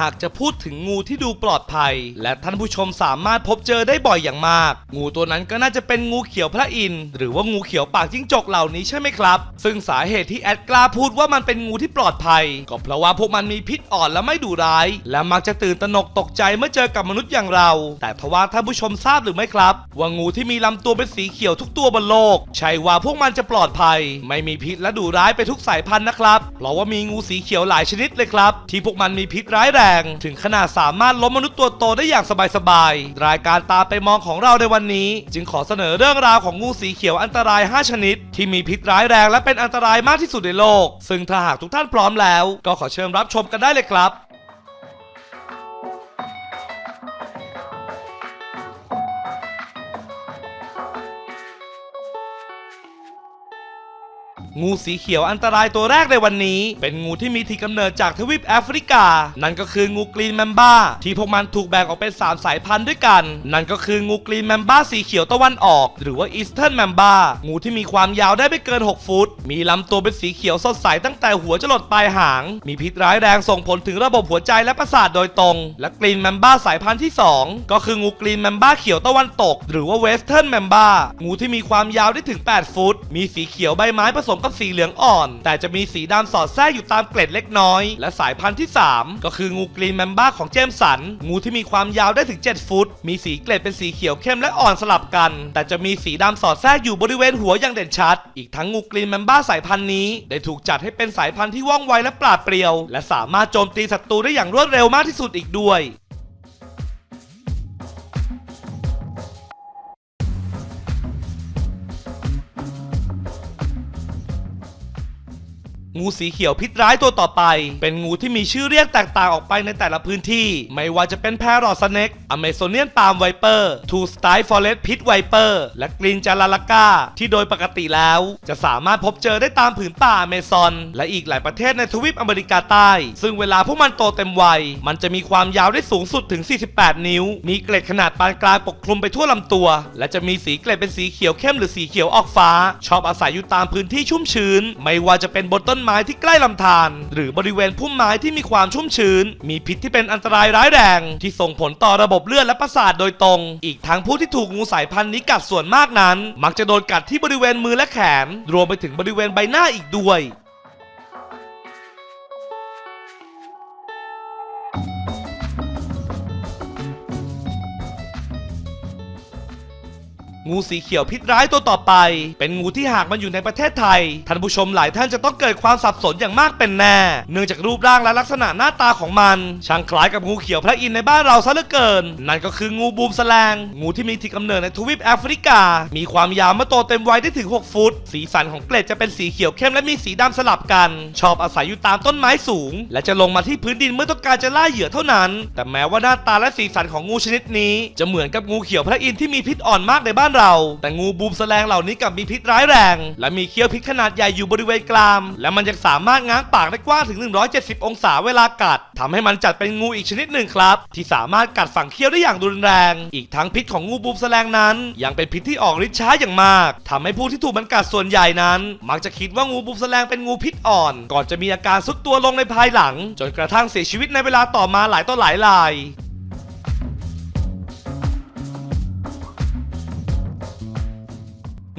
หากจะพูดถึงงูที่ดูปลอดภัย และท่านผู้ชมสามารถพบเจอได้บ่อยอย่างมาก งูตัวนั้นก็น่าจะเป็นงูเขียวพระอินทร์หรือว่างูเขียวปากจิ้งจกเหล่านี้ใช่ไหมครับ ซึ่งสาเหตุที่แอดกล้าพูดว่ามันเป็นงูที่ปลอดภัย ก็เพราะว่าพวกมันมีพิษอ่อนและไม่ดุร้าย และมักจะตื่นตระหนกตกใจเมื่อเจอกับมนุษย์อย่างเรา แต่ทว่าท่านผู้ชมทราบหรือไม่ครับ ว่างูที่มีลำตัวเป็นสีเขียวทุกตัวบนโลก ใช่ว่าพวกมันจะปลอดภัย ไม่มีพิษและดุร้ายไปทุกสายพันธุ์นะครับเพราะว่ามีงูสีเขียวหลายชนิดเลยครับ ที่พวกมันมีพิษร้ายแรงถึงขนาดสามารถล้มมนุษย์ตัวโตได้อย่างสบายๆ รายการตามไปมองของเราในวันนี้ จึงขอเสนอเรื่องราวของงูสีเขียวอันตราย 5 ชนิด ที่มีพิษร้ายแรงและเป็นอันตรายมากที่สุดในโลก ซึ่งถ้าหากทุกท่านพร้อมแล้ว ก็ขอเชิญรับชมกันได้เลยครับ งูสีเขียวอันตรายตัวแรกในวันนี้ เป็นงูที่มีที่กำเนิดจากทวีปแอฟริกา นั่นก็คืองูกรีนแมมบ้า ที่พวกมันถูกแบ่งออกเป็น 3 สายพันธุ์ด้วยกัน นั่นก็คืองูกรีนแมมบ้าสีเขียวตะวันออก หรือว่าอีสเทิร์นแมมบ้างูที่มีความยาวได้ไม่เกิน 6 ฟุต มีลำตัวเป็นสีเขียวสดใสตั้งแต่หัวจรดปลายหาง มีพิษร้ายแรงส่งผลถึงระบบหัวใจและประสาทโดยตรง และกรีนแมมบ้าสายพันธุ์ที่ 2 ก็คืองูกรีนแมมบ้าเขียวตะวันตก หรือว่าเวสเทิร์นแมมบ้างูที่มีความยาวได้ถึง 8 ฟุต มีสีเขียวใบไม้ผสมกับสีเหลืองอ่อน แต่จะมีสีดำสอดแทรกอยู่ตามเกล็ดเล็กน้อย และสายพันธุ์ที่ 3 ก็คืองูกรีนแมมบ้าของเจมสัน งูที่มีความยาวได้ถึง 7 ฟุต มีสีเกล็ดเป็นสีเขียวเข้มและอ่อนสลับกัน แต่จะมีสีดำสอดแทรกอยู่บริเวณหัวอย่างเด่นชัด อีกทั้งงูกรีนแมมบ้าสายพันธุ์นี้ ได้ถูกจัดให้เป็นสายพันธุ์ที่ว่องไวและปราดเปรียว และสามารถโจมตีศัตรูได้อย่างรวดเร็วมากที่สุดอีกด้วย งูสีเขียวพิษร้ายตัวต่อไป เป็นงูที่มีชื่อเรียกแตกต่างออกไปในแต่ละพื้นที่ ไม่ว่าจะเป็นแพรอสเน็กอเมซอนเนียนปาล์มไวเปอร์ทูสไตฟอเรสพิษไวเปอร์และกรีนจาราลากาที่โดยปกติแล้ว จะสามารถพบเจอได้ตามผืนป่าอเมซอน และอีกหลายประเทศในทวีปอเมริกาใต้ ซึ่งเวลาพวกมันโตเต็มวัย มันจะมีความยาวได้สูงสุดถึง 48 นิ้ว มีเกล็ดขนาดปานกลางปกคลุมไปทั่วลำตัว และจะมีสีเกล็ดเป็นสีเขียวเข้มหรือสีเขียวออกฟ้า ชอบอาศัยอยู่ตามพื้นที่ชุ่มชื้น ไม่ว่าจะเป็นบนต้นไม้ที่ใกล้ลำธารหรือบริเวณพุ่มไม้ที่มีความชุ่มชื้น มีพิษที่เป็นอันตรายร้ายแรง ที่ส่งผลต่อระบบเลือดและประสาทโดยตรง อีกทั้งผู้ที่ถูกงูสายพันธุ์นี้กัดส่วนมากนั้น มักจะโดนกัดที่บริเวณมือและแขน รวมไปถึงบริเวณใบหน้าอีกด้วย งูสีเขียวพิษร้ายตัวต่อไป เป็นงูที่หากมันอยู่ในประเทศไทย ท่านผู้ชมหลายท่านจะต้องเกิดความสับสนอย่างมากเป็นแน่ เนื่องจากรูปร่างและลักษณะหน้าตาของมัน ช่างคล้ายกับงูเขียวพระอินทร์ในบ้านเราซะเหลือเกิน นั่นก็คืองูบูมแสลง งูที่มีที่กำเนิดในทวีปแอฟริกา มีความยาวเมื่อโตเต็มวัยได้ถึง 6 ฟุต สีสันของเกล็ดจะเป็นสีเขียวเข้มและมีสีดำสลับกัน ชอบอาศัยอยู่ตามต้นไม้สูง และจะลงมาที่พื้นดินเมื่อต้องการจะล่าเหยื่อเท่านั้น แต่แม้ว่าหน้าตาและสีสันของงูชนิดนี้ จะเหมือนกับงูเขียวพระอินทร์ที่มีพิษอ่อนมากในบ้านเรา แต่งูบูมแสลงเหล่านี้กลับมีพิษร้ายแรง และมีเขี้ยวพิษขนาดใหญ่อยู่บริเวณกราม และมันยังสามารถง้างปากได้กว้างถึง 170 องศาเวลากัดทำให้มันจัดเป็นงูอีกชนิดหนึ่งครับ ที่สามารถกัดฝังเขี้ยวได้อย่างรุนแรง อีกทั้งพิษของงูบูมแสลงนั้น ยังเป็นพิษที่ออกฤทธิ์ช้าอย่างมากทำให้ผู้ที่ถูกมันกัดส่วนใหญ่นั้น มักจะคิดว่างูบูมแสลงเป็นงูพิษอ่อน ก่อนจะมีอาการซุดตัวลงในภายหลัง จนกระทั่งเสียชีวิตในเวลาต่อมาหลายต่อหลายราย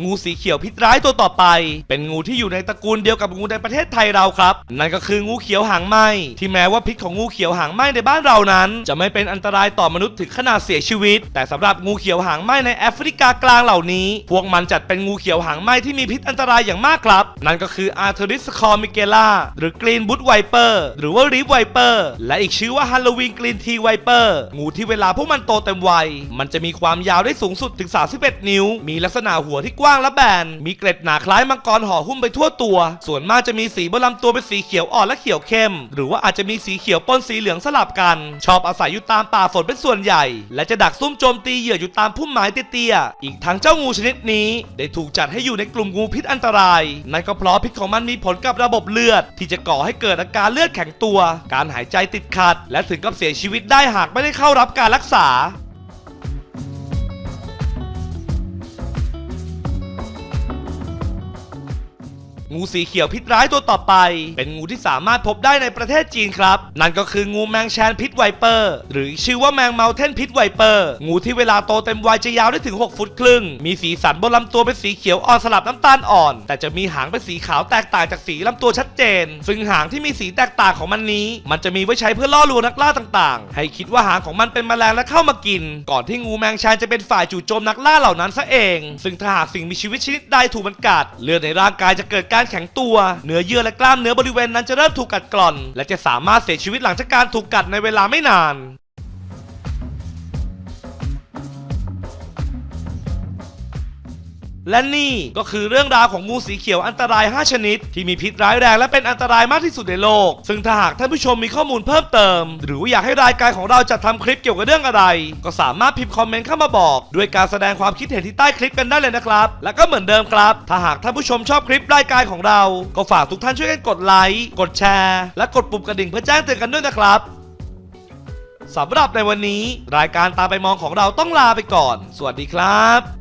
งูสีเขียวพิษร้ายตัวต่อไป เป็นงูที่อยู่ในตระกูลเดียวกับงูในประเทศไทยเราครับ นั่นก็คืองูเขียวหางไหมที่แม้ว่าพิษของงูเขียวหางไหมในบ้านเรานั้น จะไม่เป็นอันตรายต่อมนุษย์ถึงขนาดเสียชีวิต แต่สำหรับงูเขียวหางไหมในแอฟริกากลางเหล่านี้ พวกมันจัดเป็นงูเขียวหางไหมที่มีพิษอันตรายอย่างมากครับ นั่นก็คืออาร์เทริสคอมิเกล่าหรือกรีนบุตไวเปอร์หรือว่ารีฟไวเปอร์และอีกชื่อว่าฮัลโลวีนกรีนทีไวเปอร์งูที่เวลาพวกมันโตเต็มวัยมันจะมีความยาวได้สูงสุดถึง 31 นิ้ว มีลักษณะหัวที่กว้างและแบน มีเกล็ดหนาคล้ายมังกรห่อหุ้มไปทั่วตัว ส่วนมากจะมีสีบนลำตัวเป็นสีเขียวอ่อนและเขียวเข้ม หรือว่าอาจจะมีสีเขียวปนสีเหลืองสลับกัน ชอบอาศัยอยู่ตามป่าฝนเป็นส่วนใหญ่ และจะดักซุ่มโจมตีเหยื่ออยู่ตามพุ่มไม้เตี้ยๆ อีกทั้งเจ้างูชนิดนี้ ได้ถูกจัดให้อยู่ในกลุ่มงูพิษอันตราย นั่นก็เพราะพิษของมันมีผลกับระบบเลือด ที่จะก่อให้เกิดอาการเลือดแข็งตัว การหายใจติดขัด และถึงกับเสียชีวิตได้หากไม่ได้เข้ารับการรักษา งูสีเขียวพิษร้ายตัวต่อไป เป็นงูที่สามารถพบได้ในประเทศจีนครับ นั่นก็คืองูแมงแชนพิษไวเปอร์ หรือชื่อว่าแมงเมาเทนพิษไวเปอร์ งูที่เวลาโตเต็มวัยจะยาวได้ถึง 6 ฟุตครึ่ง มีสีสันบนลำตัวเป็นสีเขียวอ่อนสลับน้ำตาลอ่อน แต่จะมีหางเป็นสีขาวแตกต่างจากสีลำตัวชัดเจน ซึ่งหางที่มีสีแตกต่างของมันนี้ มันจะมีไว้ใช้เพื่อล่อลวงนักล่าต่างๆ ให้คิดว่าหางของมันเป็นแมลงและเข้ามากิน ก่อนที่งูแมงแชนจะเป็นฝ่ายจู่โจมนักล่าเหล่านั้นซะเอง ซึ่งถ้าหากสิ่งมีชีวิตชนิดใดถูกมันกัด เลือดในร่างกายจะเกิดการแข็งตัวเนื้อเยื่อและกล้ามเนื้อบริเวณนั้นจะเริ่มถูกกัดกร่อน และจะสามารถเสียชีวิตหลังจากการถูกกัดในเวลาไม่นาน และนี่ก็คือเรื่องราวของงูสีเขียวอันตราย 5 ชนิด ที่มีพิษร้ายแรงและเป็นอันตรายมากที่สุดในโลก ซึ่งถ้าหากท่านผู้ชมมีข้อมูลเพิ่มเติม หรืออยากให้รายการของเราจัดทำคลิปเกี่ยวกับเรื่องอะไร ก็สามารถพิมพ์คอมเมนต์เข้ามาบอก ด้วยการแสดงความคิดเห็นที่ใต้คลิปกันได้เลยนะครับ และก็เหมือนเดิมครับ ถ้าหากท่านผู้ชมชอบคลิปรายการของเรา ก็ฝากทุกท่านช่วยกันกดไลค์ กดแชร์ และกดปุ่มกระดิ่งเพื่อแจ้งเตือนกันด้วยนะครับสำหรับในวันนี้ รายการตาไปมองของเราต้องลาไปก่อน สวัสดีครับ